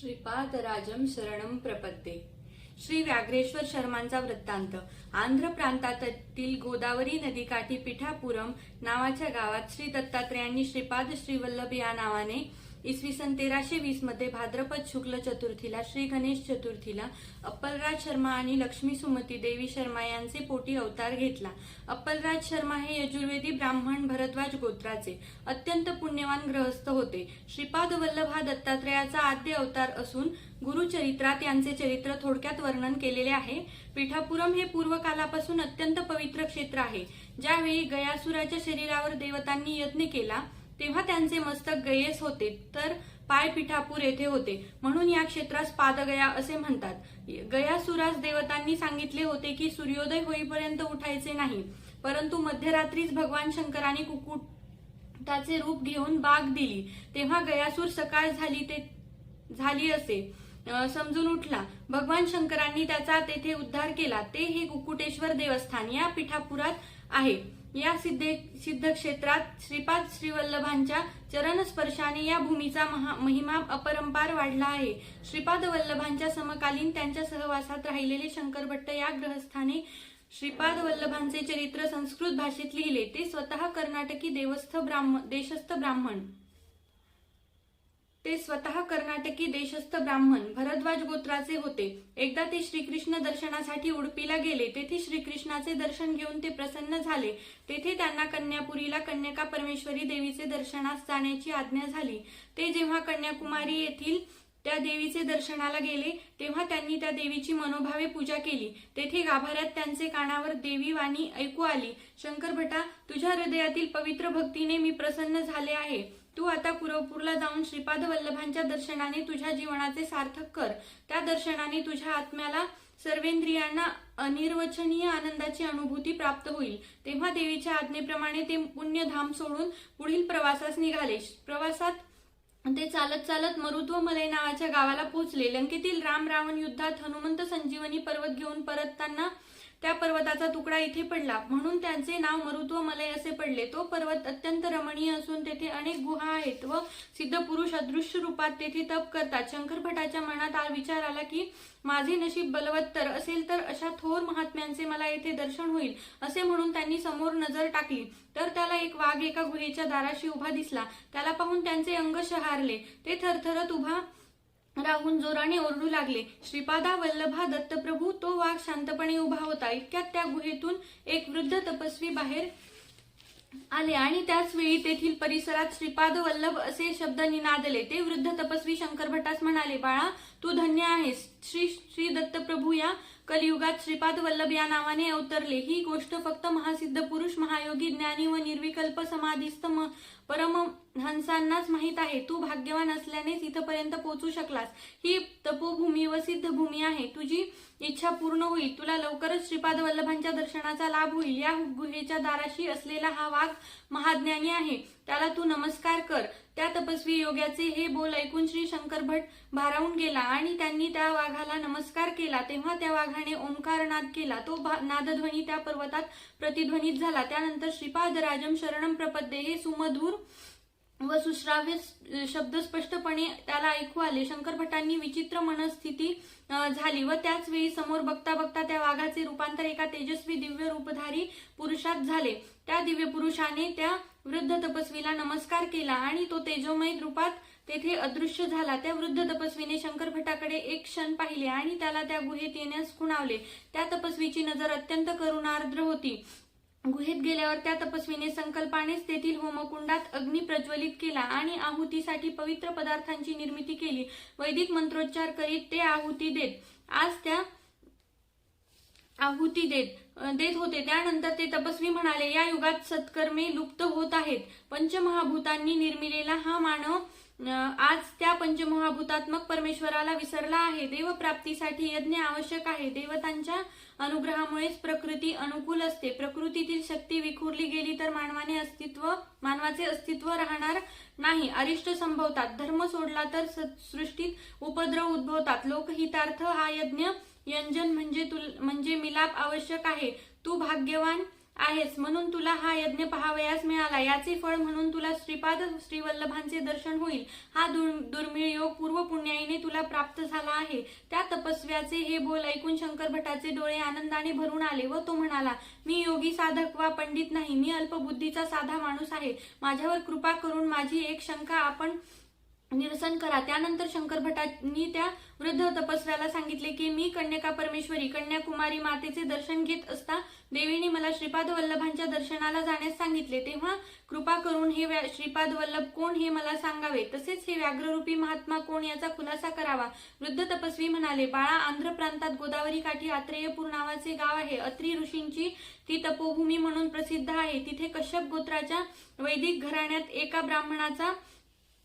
श्रीपादराजम शरणम प्रपत्ते श्री व्याघ्रेश्वर शर्मांचा वृत्तांत. आंध्र प्रांतातील गोदावरी नदीकाठी पिठापुरम नावाच्या गावात श्री दत्तात्रेयांनी श्रीपाद श्रीवल्लभ या नावाने इसवी सन तेराशे वीसमध्ये भाद्रपद शुक्ल चतुर्थीला श्री गणेश चतुर्थीला अप्पलराज शर्मा आणि लक्ष्मी सुमती देवी शर्मा यांचे पोटी अवतार घेतला. अप्पलराज शर्मा हे यजुर्वेदी ब्राह्मण भरद्वाज गोत्राचे अत्यंत पुण्यवान ग्रहस्थ होते. श्रीपाद वल्लभ हा दत्तात्रेयाचा आद्य अवतार असून गुरुचरित्रात यांचे चरित्र थोडक्यात वर्णन केलेले आहे. पीठापुरम हे पूर्वकालापासून अत्यंत पवित्र क्षेत्र आहे. ज्यावेळी गयासुराच्या शरीरावर देवतांनी यज्ञ केला तेव्हा त्यांचे मस्तक गयेस होते तर पाय पिठापूर येथे होते. म्हणून या क्षेत्रास पादगया असे म्हणतात. गयासुरास देवतांनी सांगितले होते की सूर्योदय होईपर्यंत उठायचे नाही परंतु मध्यरात्रीच भगवान शंकराने कुकुटाचे रूप घेऊन बाग दिली. तेव्हा गयासूर सकाळ झाली ते झाली असे. समजून उठला. भगवान शंकरांनी त्याचा तेथे उद्धार केला. ते हे कुकुटेश्वर देवस्थान या पिठापुरात आहे. या सिद्धे सिद्ध क्षेत्रात श्रीपाद श्रीवल्लभांच्या चरणस्पर्शाने या भूमीचा महा महिमा अपरंपार वाढला आहे. श्रीपाद वल्लभांच्या समकालीन त्यांच्या सहवासात राहिलेले शंकरभट्ट या ग्रहस्थाने श्रीपाद वल्लभांचे चरित्र संस्कृत भाषेत लिहिले. ते स्वतः कर्नाटकी देवस्थ ब्राह्मण देशस्थ ब्राह्मण. ते स्वतः कर्नाटकी देशस्थ ब्राह्मण भरद्वाज गोत्राचे होते. एकदा ते श्रीकृष्ण दर्शनासाठी उडपीला गेले तेथे श्रीकृष्णाचे दर्शन घेऊन ते प्रसन्न झाले. तेथे त्यांना कन्यापुरीला कन्यका परमेश्वरी देवीचे दर्शनास जाण्याची आज्ञा झाली. ते जेव्हा कन्याकुमारी येथील त्या देवीचे दर्शनाला गेले तेव्हा त्यांनी त्या देवीची मनोभावे पूजा केली. तेथे गाभाऱ्यात त्यांचे कानावर देवी वाणी ऐकू आली. शंकर भटा तुझ्या हृदयातील पवित्र भक्तीने मी प्रसन्न झाले आहे. तू आता कुरवपूरला जाऊन श्रीपाद वल्लभांच्या दर्शनाने तुझ्या जीवनाचे सार्थक कर. त्या दर्शनाने तुझ्या आत्म्याला सर्वेंद्रियांना अनिर्वचनीय आनंदाची अनुभूती प्राप्त होईल. तेव्हा देवीच्या आज्ञेप्रमाणे ते पुण्यधाम सोडून पुढील प्रवासास निघाले. प्रवासात ते चालत चालत मरुत्व मलय नावाच्या गावाला पोहोचले. लंकेतील राम रावण युद्धात हनुमंत संजीवनी पर्वत घेऊन परतताना त्या पर्वताचा तुकडा इथे पडला. म्हणून त्यांचे नाव मरुत्व मलय असे पडले. तो पर्वत अत्यंत रमणीय असून तेथे अनेक गुहा आहेत व सिद्ध पुरुष अदृश्य रूपात तेथे तप करतात. शंकर भटाच्या मनात आ विचार आला की माझे नशीब बलवत्तर असेल तर अशा थोर महात्म्यांचे मला येथे दर्शन होईल असे म्हणून त्यांनी समोर नजर टाकली. तर त्याला एक वाघ एका गुहेच्या दाराशी उभा दिसला. त्याला पाहून त्यांचे अंग शहारले. ते थरथरत उभा राहून जोराने ओरडू लागले. श्रीपादा वल्लभा दत्तप्रभू तो वाघ शांतपणे उभा होता. इतक्यात त्या गुहेतून एक वृद्ध तपस्वी बाहेर आले आणि त्याच वेळी तेथील परिसरात श्रीपाद वल्लभ असे शब्द निनादले. ते वृद्ध तपस्वी शंकर भटास म्हणाले बाळा तू धन्य आहेस. श्री श्री दत्तप्रभू या कलियुगात श्रीपाद वल्लभ या नावाने अवतरले. ही गोष्ट फक्त महासिद्ध पुरुष महायोगी ज्ञानी व निर्विकल्प समाधिस्थ म- परमहंसांनाच माहीत आहे. तू भाग्यवान असल्यानेच इथपर्यंत पोहोचू शकलास. ही तपोभूमी व सिद्धभूमी आहे. तुझी इच्छा पूर्ण होईल. तुला लवकरच श्रीपाद वल्लभांच्या दर्शनाचा लाभ होईल. या गुहेच्या दाराशी असलेला हा वाघ महाज्ञानी आहे. त्याला तू नमस्कार कर. त्या तपस्वी योग्याचे हे बोल ऐकून श्री शंकर भट भारावून गेला आणि त्यांनी त्या वाघाला नमस्कार केला. तेव्हा त्या वाघाने ओंकार नाद केला. तो भा- नादध्वनी त्या पर्वतात प्रतिध्वनित झाला. त्यानंतर श्रीपाद राजम शरणम प्रपद्ये हे सुमधुर व सुश्राव्य शब्द स्पष्टपणे त्याला ऐकू आले. शंकर भटांनी विचित्र मनस्थिती झाली व त्याच वेळी समोर बघता बघता त्या वाघाचे रूपांतर एका तेजस्वी दिव्य रूपधारी पुरुषात झाले. त्या दिव्य पुरुषाने त्या वृद्ध तपस्वीला नमस्कार केला आणि तो तेजोमय रूपात तेथे अदृश्य झाला. त्या वृद्ध तपस्वीने शंकर भटाकडे एक क्षण पाहिले आणि त्याला त्या गुहेत येण्यास खुणावले. त्या तपस्वीची नजर अत्यंत करुणार्द्र होती. गुहेत गेल्यावर त्या तपस्वीने संकल्पानेच तेथील होमकुंडात अग्नी प्रज्वलित केला आणि आहुतीसाठी पवित्र पदार्थांची निर्मिती केली. वैदिक मंत्रोच्चार करीत ते आहुती देत. आज त्या आहुती देत देत होते. त्यानंतर ते तपस्वी म्हणाले या युगात सत्कर्मे लुप्त होत आहेत. पंचमहाभूतांनी निर्मिलेला हा मानव आज त्या पंचमहाभूतात्मक परमेश्वराला विसरला आहे. देवप्राप्तीसाठी यज्ञ आवश्यक आहे. देवतांच्या अनुग्रहामुळेच प्रकृती अनुकूल असते. प्रकृतीतील शक्ती विखुरली गेली तर मानवाने अस्तित्व मानवाचे अस्तित्व राहणार नाही. अरिष्ट संभवतात. धर्म सोडला तर स- सृष्टीत उपद्रव उद्भवतात. लोकहितार्थ हा यज्ञ यंजन म्हणजे तुल म्हणजे मिलाप आवश्यक आहे. तू भाग्यवान आहेस म्हणून तुला हा यज्ञ पहावयास मिळाला. याचे फळ म्हणून तुला श्रीपाद श्रीवल्लभांचे दर्शन होईल. हा दुर्- दुर्मिळ योग पूर्व पुण्याईने तुला प्राप्त झाला आहे. त्या तपस्व्याचे हे बोल ऐकून शंकर भटाचे डोळे आनंदाने भरून आले व तो म्हणाला मी योगी साधक वा पंडित नाही. मी अल्पबुद्धीचा साधा माणूस आहे. माझ्यावर कृपा करून माझी एक शंका आपण निरसन करा. त्यानंतर शंकर भटांनी त्या वृद्ध तपस्व्याला सांगितले की मी कन्यका परमेश्वरी कन्याकुमारी मातेचे दर्शन घेत असता देवीने मला श्रीपाद वल्लभांच्या दर्शनाला जाण्यास सांगितले. तेव्हा कृपा करून हे व्या- श्रीपाद वल्लभ कोण हे मला सांगावे? तसेच हे व्याघ्ररूपी महात्मा कोण याचा खुलासा करावा? वृद्ध तपस्वी म्हणाले बाळा आंध्र प्रांतात गोदावरी काठी आत्रेयपूर नावाचे गाव आहे. अत्री ऋषींची ती तपोभूमी म्हणून प्रसिद्ध आहे. तिथे कश्यप गोत्राच्या वैदिक घराण्यात एका ब्राह्मणाचा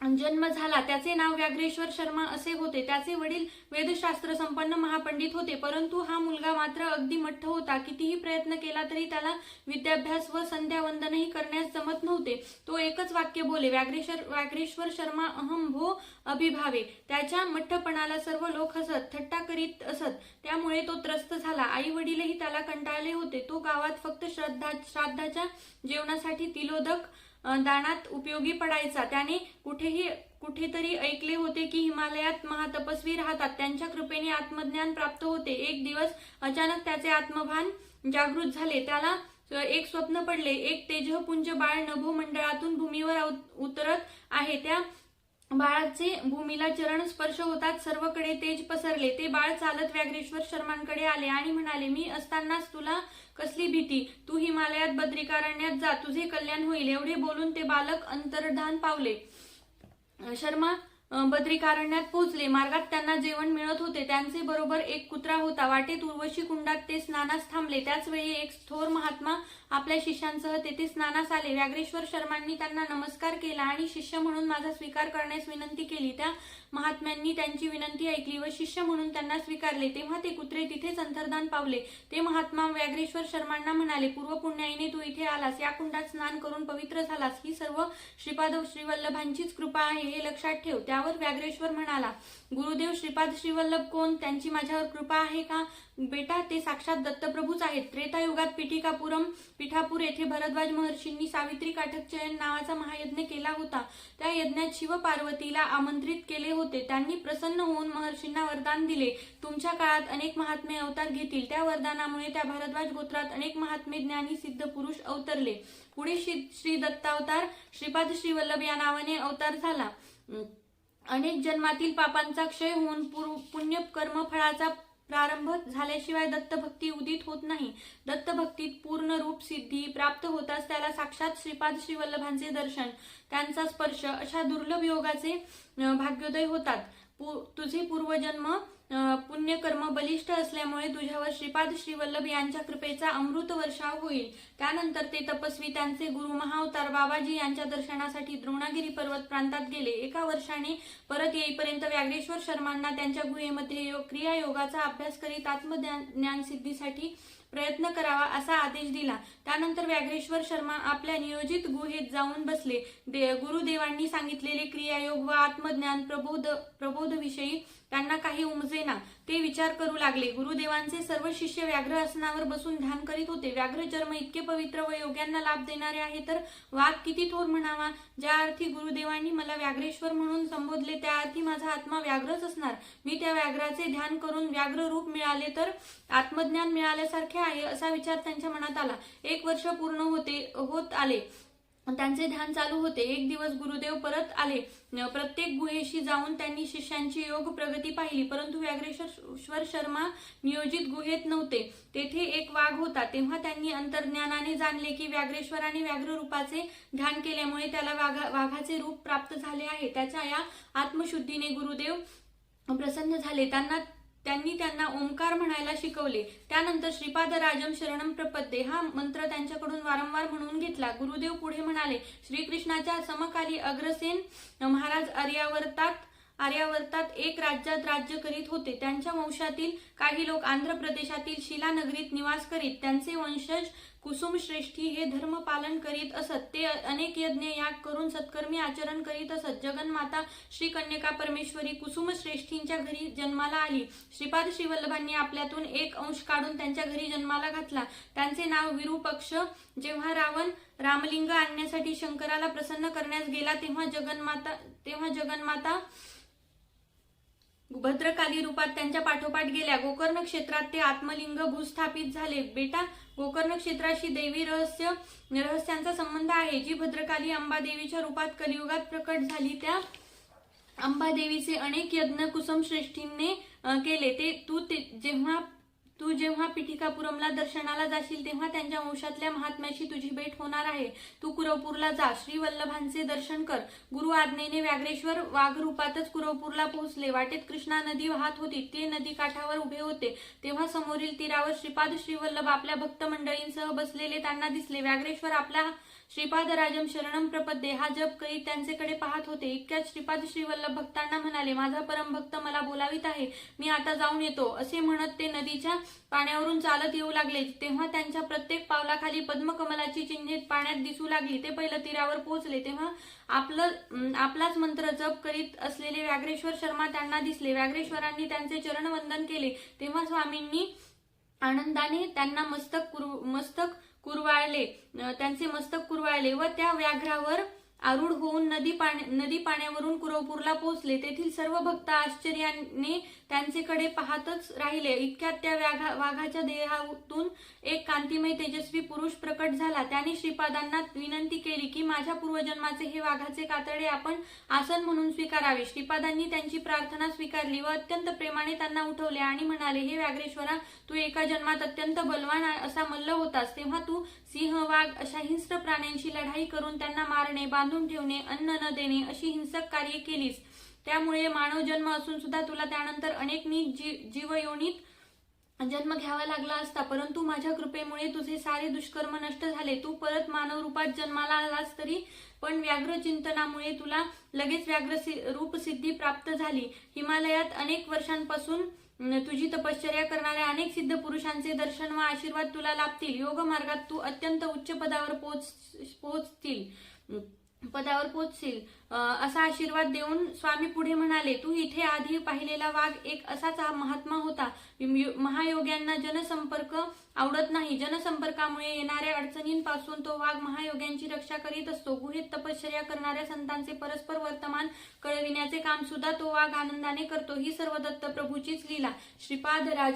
जन्म झाला त्याचे नाव व्याघ्रेश्वर शर्मा असे होते. त्याचे वडील वेदशास्त्र संपन्न महापंडित होते परंतु हा मुलगा मात्र अगदी मठ्ठ होता. कितीही प्रयत्न केला तरी त्याला विद्याभ्यास व संध्यावंदनही करण्यास जमत नव्हते. तो एकच वाक्य बोले व्याघ्रेश्वर व्याघ्रेश्वर शर्मा अहम भो अभिभावे. त्याच्या मठ्ठपणाला सर्व लोक हसत थट्टा करीत असत. त्यामुळे तो त्रस्त झाला. आई वडीलही त्याला कंटाळले होते. तो गावात फक्त श्रद्धा श्राद्धाच्या जेवणासाठी तिलोदक दानात उपयोगी पडायचा. त्याने कुठेही कुठेतरी ऐकले होते की हिमालयात महातपस्वी राहतात. त्यांच्या कृपेने आत्मज्ञान प्राप्त होते. एक दिवस अचानक त्याचे आत्मभान जागृत झाले. त्याला एक स्वप्न पडले. एक तेजपुंज बाळ नभो मंडळातून भूमीवर उतरत आहे. त्या बाळाचे भूमीला चरण स्पर्श होतात. सर्वकडे तेज पसरले. ते बाळ चालत व्याघ्रेश्वर शर्मांकडे आले आणि म्हणाले मी असतानाच तुला कसली भीती? तू हिमालयात बद्रिकारण्यात जा. तुझे कल्याण होईल. एवढे बोलून ते बालक अंतर्धान पावले. शर्मा बद्रिकारण्यात पोहोचले. मार्गात त्यांना जेवण मिळत होते. त्यांचे बरोबर एक कुत्रा होता. वाटेत उर्वशी कुंडात ते स्नानास थांबले. त्याच वेळी एक थोर महात्मा आपल्या शिष्यांसह तेथे स्नानास आले. व्याघ्रेश्वर शर्मांनी त्यांना नमस्कार केला आणि शिष्य म्हणून माझा स्वीकार करण्यास विनंती केली. त्या महात्म्यांनी त्यांची विनंती ऐकली व शिष्य म्हणून त्यांना स्वीकारले. तेव्हा ते कुत्रे तिथेच अंतर्धान पावले. ते महात्मा व्याघ्रेश्वर शर्मांना म्हणाले पूर्व पुण्याईने तू इथे आलास. या कुंडात स्नान करून पवित्र झालास. ही सर्व श्रीपाद श्रीवल्लभांचीच कृपा आहे हे लक्षात ठेव. त्यावर व्याघ्रेश्वर म्हणाला गुरुदेव श्रीपाद श्रीवल्लभ कोण? त्यांची माझ्यावर कृपा आहे का? बेटा ते साक्षात दत्तप्रभूच आहेत. त्रेतायुगात पिठिकापुरम पिठापूर येथे भरद्वाज महर्षींनी सावित्री काठकचयन नावाचा महायज्ञ केला होता. त्या यज्ञात शिव पार्वतीला आमंत्रित केले होते. त्यांनी प्रसन्न होऊन महर्षींना वरदान दिले. तुमच्या काळात अनेक महात्मे अवतार घेतील. त्या वरदानामुळे त्या भारद्वाज गोत्रात अनेक महात्मे ज्ञानी सिद्ध पुरुष अवतरले. पुढे श्री श्री दत्तावतार श्रीपाद श्रीवल्लभ या नावाने अवतार झाला. अनेक जन्मातील पापांचा क्षय होऊन पूर्व- पुण्य कर्म फळाचा प्रारंभ झाल्याशिवाय दत्तभक्ती उदित होत नाही. दत्तभक्तीत पूर्ण रूप सिद्धी प्राप्त होताच त्याला साक्षात श्रीपाद श्रीवल्लभांचे दर्शन त्यांचा स्पर्श अशा दुर्लभ योगाचे भाग्योदय होतात. पु- तुझे पूर्वजन्म पुण्यकर्म बलिष्ठ असल्यामुळे तुझ्यावर श्रीपाद श्रीवल्लभ यांच्या कृपेचा अमृत वर्षाव होईल. त्यानंतर ते तपस्वी त्यांचे गुरु महावतार बाबाजी यांच्या दर्शनासाठी द्रोणागिरी पर्वत प्रांतात गेले. एका वर्षाने परत येईपर्यंत व्याघ्रेश्वर शर्मांना त्यांच्या गुहेमध्ये क्रियायोगाचा क्रिया योगाचा अभ्यास करीत आत्मज्ञान ज्ञान सिद्धीसाठी प्रयत्न करावा असा आदेश दिला. त्यानंतर व्याघ्रेश्वर शर्मा आपल्या नियोजित गुहेत जाऊन बसले. दे- गुरुदेवांनी सांगितलेले क्रियायोग व आत्मज्ञान प्रबोध प्रबोधविषयी त्यांना काही उमजेना ते विचार करू लागले. गुरुदेवांचे सर्व शिष्य व्याघ्र आसनावर बसून ध्यान करीत होते. व्याघ्र जन्म इतके पवित्र व योग्यांना लाभ देणारे आहे तर वाघ किती थोर म्हणावा? ज्या अर्थी गुरुदेवांनी मला व्याघ्रेश्वर म्हणून संबोधले त्या अर्थी माझा आत्मा व्याघ्रच असणार. मी त्या व्याघ्राचे ध्यान करून व्याघ्र रूप मिळाले तर आत्मज्ञान मिळाल्यासारखे आहे असा विचार त्यांच्या मनात आला. एक वर्ष पूर्ण होते होत आले. त्यांचे ध्यान चालू होते. एक दिवस गुरुदेव परत आले. प्रत्येक गुहेशी जाऊन त्यांनी शिष्यांची योग प्रगती पाहिली. परंतु व्याघ्रेश्वर शर्मा नियोजित गुहेत नव्हते. तेथे एक वाघ होता. तेव्हा त्यांनी अंतर्ज्ञानाने जाणले की व्याघ्रेश्वराने व्याघ्र रूपाचे ध्यान केल्यामुळे त्याला वाघा वाघाचे रूप प्राप्त झाले आहे. त्याच्या या आत्मशुद्धीने गुरुदेव प्रसन्न झाले. त्यांना त्यांनी त्यांना ओंकार म्हणायला शिकवले. त्यानंतर श्रीपाद राजम शरणम प्रपद्ये. हा मंत्र त्यांच्याकडून वारंवार म्हणून घेतला. गुरुदेव पुढे म्हणाले श्रीकृष्णाच्या समकाली अग्रसेन महाराज आर्यावर्तात आर्यावर्तात एक राज्यात राज्य करीत होते. त्यांच्या वंशातील काही लोक आंध्र प्रदेशातील शिलानगरीत निवास करीत. त्यांचे वंशज कुसुम श्रेष्ठी हे धर्म पालन करीत असत. ते अनेक यज्ञ याग करून सत्कर्मी आचरण करीत असत. जगन्माता श्री कन्यका परमेश्वरी कुसुम श्रेष्ठींच्या घरी जन्माला आली. श्रीपाद श्रीवल्लभांनी आपल्यातून एक अंश काढून त्यांच्या घरी जन्माला घातला. त्यांचे नाव विरूपक्ष. जेव्हा रावण रामलिंग आणण्यासाठी शंकराला प्रसन्न करण्यास गेला तेव्हा जगन्माता तेव्हा जगन्माता भद्रकाली रूपात त्यांच्या पाठोपाठ गेल्या. गोकर्ण क्षेत्रात ते आत्मलिंग भूस्थापित झाले. बेटा गोकर्ण क्षेत्राशी देवी रहस्य रहस्यांचा संबंध आहे. जी भद्रकाली अंबादेवीच्या रूपात कलियुगात प्रकट झाली त्या अंबादेवीचे अनेक यज्ञ कुसुम श्रेष्ठींनी केले. ते तू ते जेव्हा तू जेव्हा पिठिकापुरमला दर्शनाला जाशील तेव्हा त्यांच्या वंशातल्या महात्म्याशी तुझी भेट होणार आहे. तू कुरवपूरला जा. श्री वल्लभांचे दर्शन कर. गुरु आज्ञेने व्याघ्रेश्वर वाघरूपातच कुरवपूरला पोहोचले. वाटेत कृष्णा नदी वाहत होती. ते नदी काठावर उभे होते. तेव्हा समोरील तीरावर श्रीपाद श्रीवल्लभ आपल्या भक्त मंडळींसह बसलेले त्यांना दिसले. व्याघ्रेश्वर आपला श्रीपाद राजम शरणम प्रपद्ये. हा जप करीत त्यांचेकडे पाहत होते. इतक्यात श्रीपाद श्रीवल्लभ भक्तांना म्हणाले माझा परमभक्त मला बोलावित आहे. मी आता जाऊन येतो. असे म्हणत ते नदीच्या पाण्यावरून चालत येऊ लागले. तेव्हा त्यांच्या प्रत्येक पावलाखाली पद्मकमलाची चिन्हे पाण्यात दिसू लागली. ते पहिलं तीरावर पोहोचले. तेव्हा आपलं आपलाच मंत्र जप करीत असलेले व्याघ्रेश्वर शर्मा त्यांना दिसले. व्याघ्रेश्वरांनी त्यांचे चरणवंदन केले. तेव्हा स्वामींनी आनंदाने त्यांना मस्तक कुर- मस्तक कुरवाळले. त्यांचे मस्तक कुरवाळले व त्या व्याघ्रावर आरूढ होऊन नदी पाण्या नदी पाण्यावरून कुरवपूरला पोहोचले. तेथील सर्व भक्त आश्चर्याने त्यांचेकडे पाहतच राहिले. इतक्यात त्या व्याघा वाघाच्या देहातून एक कांतिमय तेजस्वी पुरुष प्रकट झाला. त्याने श्रीपादांना विनंती केली की माझ्या पूर्वजन्माचे हे वाघाचे कातडे आपण आसन म्हणून स्वीकारावे. श्रीपादांनी त्यांची प्रार्थना स्वीकारली व अत्यंत प्रेमाने त्यांना उठवले आणि म्हणाले हे व्याघ्रेश्वरा तू एका जन्मात अत्यंत बलवान असा मल्ल होतास. तेव्हा तू सिंह वाघ अशा हिंस्र प्राण्यांशी लढाई करून त्यांना मारणे बांधून ठेवणे अन्न न देणे अशी हिंसक कार्ये केलीस. त्यामुळे मानव जन्म असून सुद्धा तुला त्यानंतर अनेक नीच जी जीवयोनीत जन्म घ्यावा लागला असता. परंतु माझ्या कृपेमुळे तुझे सारे दुष्कर्म नष्ट झाले. तू परत मानव रूपात जन्माला आलास तरी पण व्याघ्र चिंतनामुळे तुला लगेच व्याघ्र रूपसिद्धी प्राप्त झाली. हिमालयात अनेक वर्षांपासून तुझी तपश्चर्या करणाऱ्या अनेक सिद्ध पुरुषांचे दर्शन व आशीर्वाद तुला लाभतील. योग मार्गात तू अत्यंत उच्च पदावर पोच पोहोचतील पदावर पोचशील. असा आशीर्वाद देऊन स्वामी पुढे म्हणाले तू इथे आधी पाहिलेला वाघ एक असाच हा महात्मा होता. महायोग्यांना जनसंपर्क आवडत नाही. जनसंपर्कामुळे येणाऱ्या अडचणींपासून तो वाघ महायोग्यांची रक्षा करीत असतो. गुहेत तपश्चर्या करणाऱ्या संतांचे परस्पर वर्तमान कळविण्याचे काम सुद्धा तो वाघ आनंदाने करतो. ही सर्व दत्त प्रभूचीच लीला. श्रीपाद राज